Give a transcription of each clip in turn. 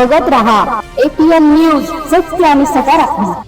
बघत रहा. APN news सत्य आणि सकारात्मक.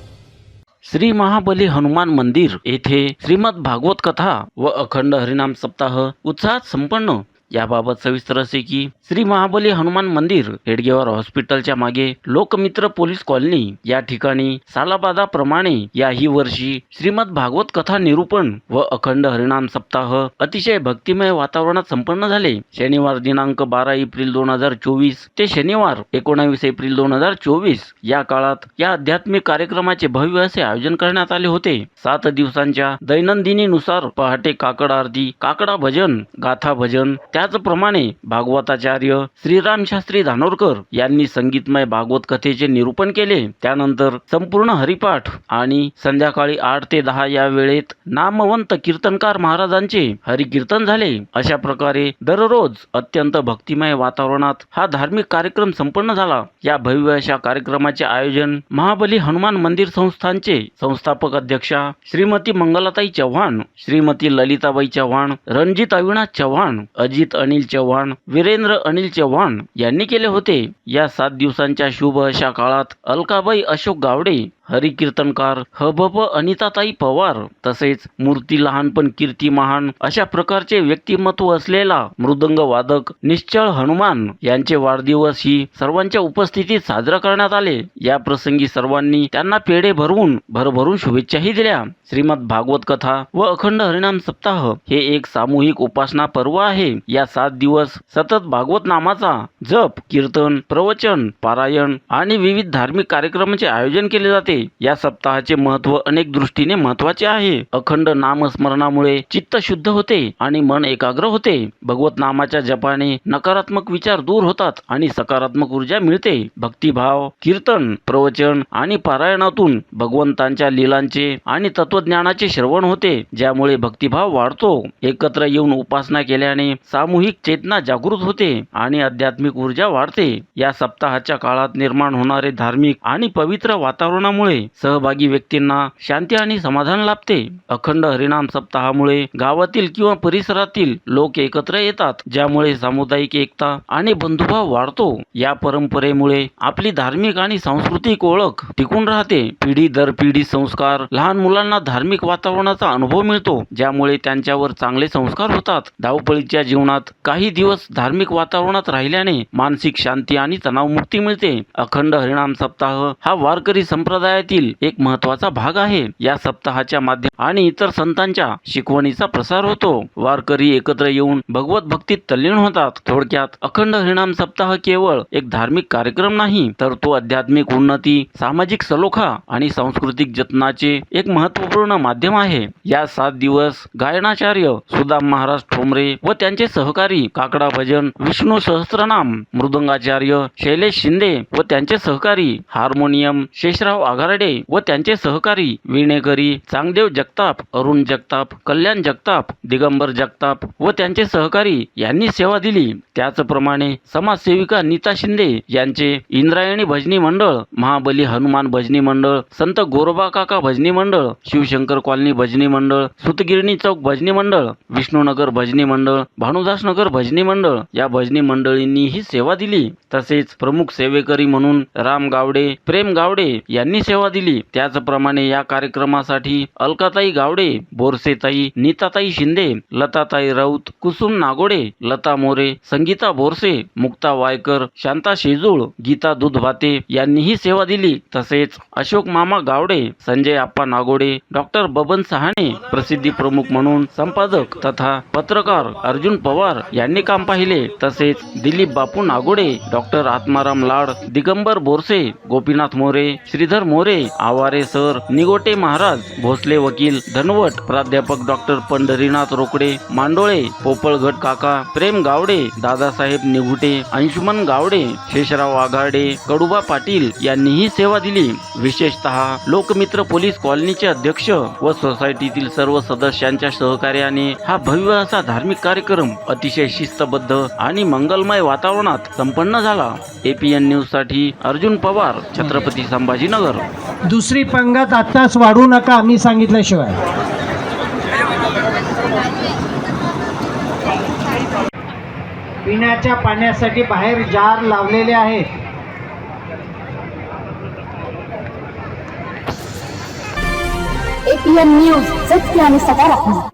श्री महाबली हनुमान मंदिर येथे श्रीमद भागवत कथा व अखंड हरिनाम सप्ताह उत्साहात संपन्न. याबाबत सविस्तर असे की श्री महाबली हनुमान मंदिर हेडगेवार हॉस्पिटलच्या मागे लोकमित्र पोलीस कॉलनी या ठिकाणी सालाबादाप्रमाणे याही वर्षी श्रीमद भागवत कथा निरूपण व अखंड हरिणाम सप्ताह अतिशय भक्तिमय वातावरणात संपन्न झाले. शनिवार दिनांक बारा एप्रिल दोन हजार चोवीस ते शनिवार एकोणावीस एप्रिल दोन हजार चोवीस या काळात या आध्यात्मिक कार्यक्रमाचे भव्य असे आयोजन करण्यात आले होते. सात दिवसांच्या दैनंदिनीनुसार पहाटे काकड आरती काकडा भजन गाथा भजन त्याचप्रमाणे भागवताचार्य श्रीरामशास्त्री धानोरकर यांनी संगीतमय भागवत कथेचे निरूपण केले. त्यानंतर संपूर्ण हरिपाठ आणि संध्याकाळी आठ ते दहा या वेळेत नामवंत कीर्तनकार महाराजांचे हरिकीर्तन झाले. अशा प्रकारे दररोज अत्यंत भक्तिमय वातावरणात हा धार्मिक कार्यक्रम संपन्न झाला. या भव्य अशा कार्यक्रमाचे आयोजन महाबली हनुमान मंदिर संस्थानचे संस्थापक अध्यक्षा श्रीमती मंगलाताई चव्हाण श्रीमती ललिताबाई चव्हाण रणजित अविनाश चव्हाण अजित अनिल चव्हाण वीरेंद्र अनिल चव्हाण यांनी केले होते. या सात दिवसांच्या शुभ अशा काळात अलकाबाई अशोक गावडे हरिकीर्तनकार हबब अनिताताई पवार तसेच मूर्ती लहानपण कीर्ती महान अशा प्रकारचे व्यक्तिमत्व असलेला मृदंग वादक निश्चळ हनुमान यांचे वाढदिवस ही सर्वांच्या उपस्थितीत साजरा करण्यात आले. या प्रसंगी सर्वांनी त्यांना पेढे भरवून भरभरून शुभेच्छाही दिल्या. श्रीमद भागवत कथा व अखंड हरिनाम सप्ताह हे एक सामूहिक उपासना पर्व आहे. या सात दिवस सतत भागवत नामाचा जप कीर्तन प्रवचन पारायण आणि विविध धार्मिक कार्यक्रमांचे आयोजन केले जाते. या सप्ताहाचे महत्त्व अनेक दृष्टीने महत्त्वाचे आहे. अखंड नामस्मरणामुळे चित्त शुद्ध होते आणि मन एकाग्र होते. भगवत नामाच्या जपाने नकारात्मक विचार दूर होतात आणि सकारात्मक ऊर्जा मिळते. भक्तिभाव कीर्तन प्रवचन आणि पारायणातून भगवंतांच्या लीलांचे आणि तत्वज्ञानाचे श्रवण होते ज्यामुळे भक्तिभाव वाढतो. एकत्र येऊन उपासना केल्याने सामूहिक चेतना जागृत होते आणि आध्यात्मिक ऊर्जा वाढते. या सप्ताहाच्या काळात निर्माण होणारे धार्मिक आणि पवित्र वातावरणामुळे सहभागी व्यक्तींना शांती आणि समाधान लाभते. अखंड हरिनाम सप्ताहामुळे गावातील किंवा परिसरातील लोक एकत्र येतात ज्यामुळे सामुदायिक एकता आणि बंधुभाव वाढतो. या परंपरेमुळे आपली धार्मिक आणि सांस्कृतिक ओळख टिकून राहते. पिढी दर पिढी संस्कार लहान मुलांना धार्मिक वातावरणाचा अनुभव मिळतो ज्यामुळे त्यांच्यावर चांगले संस्कार होतात. धावपळीच्या जीवनात काही दिवस धार्मिक वातावरणात राहिल्याने मानसिक शांती आणि तणावमुक्ती मिळते. अखंड हरिणाम सप्ताह हा वारकरी संप्रदाय संप्रदायातील एक महत्त्वाचा भाग आहे. या सप्ताहाच्या माध्यम आणि इतर संतांच्या शिकवणीचा प्रसार होतो. वारकरी एकत्र येऊन भगवत भक्तीत तल्लीन होतात. थोडक्यात अखंड हरिणाम सप्ताह केवळ एक धार्मिक कार्यक्रम नाही तर तो आध्यात्मिक उन्नती सामाजिक सलोखा आणि सांस्कृतिक जतनाचे एक महत्त्वपूर्ण माध्यम आहे. या सात दिवस गायनाचार्य सुदाम महाराज ठोंबरे व त्यांचे सहकारी काकडा भजन विष्णू सहस्त्रनाम मृदंगाचार्य शैलेश शिंदे व त्यांचे सहकारी हार्मोनियम शेषराव आघारडे व त्यांचे सहकारी विणेकरी चांगदेव जगताप अरुण जगताप कल्याण जगताप दिगंबर जगताप व त्यांचे सहकारी यांनी सेवा दिली. त्याचप्रमाणे समाजसेविका नीता शिंदे यांचे इंद्रायणी भजनी मंडळ महाबली हनुमान भजनी मंडळ संत गोरोबा काका भजनी मंडळ शिवशंकर कॉलनी भजनी मंडळ सुतगिरणी चौक भजनी मंडळ विष्णुनगर भजनी मंडळ भानुदासनगर भजनी मंडळ या भजनी मंडळींनी ही सेवा दिली. तसेच प्रमुख सेवेकरी म्हणून राम गावडे प्रेम गावडे यांनी सेवा दिली. त्याचप्रमाणे या कार्यक्रमासाठी अलकाताई गावडे बोरसेताई नीताताई शिंदे लताताई राऊत कुसुम नागोडे लता मोरे संगीता बोरसे मुक्ता वायकर शांता शेजूळ गीता दूधभाते यांनीही सेवा दिली. तसेच अशोक मामा गावडे संजय आप्पा नागोडे डॉक्टर बबन सहाणे प्रसिद्धी प्रमुख म्हणून संपादक तथा पत्रकार अर्जुन पवार यांनी काम पाहिले. तसेच दिलीप बापू नागोडे डॉक्टर आत्माराम लाड दिगंबर बोरसे गोपीनाथ मोरे श्रीधर मोरे आवारे सर निगोटे महाराज भोसले वकील धनवट प्राध्यापक डॉक्टर पंढरीनाथ रोकडे मांडोळे पोपळघट काका प्रेम गावडे दादासाहेब निघुटे अंशुमन गावडे शेषराव आघाडे कडुबा पाटील यांनीही सेवा दिली. विशेषतः लोकमित्र पोलीस कॉलनीचे अध्यक्ष व सोसायटीतील सर्व सदस्यांच्या सहकार्याने हा भव्य असा धार्मिक कार्यक्रम अतिशय शिस्तबद्ध आणि मंगलमय वातावरणात संपन्न झाला. एपीएन न्यूजसाठी अर्जुन पवार छत्रपती संभाजीनगर. दुसरी पंगत आत्ताच वाढू नका आम्ही सांगितल्याशिवाय. पिण्याच्या पाण्यासाठी बाहेर जार लावलेले आहेत. एपीएम न्यूज सत्य आणि सकारात्मक.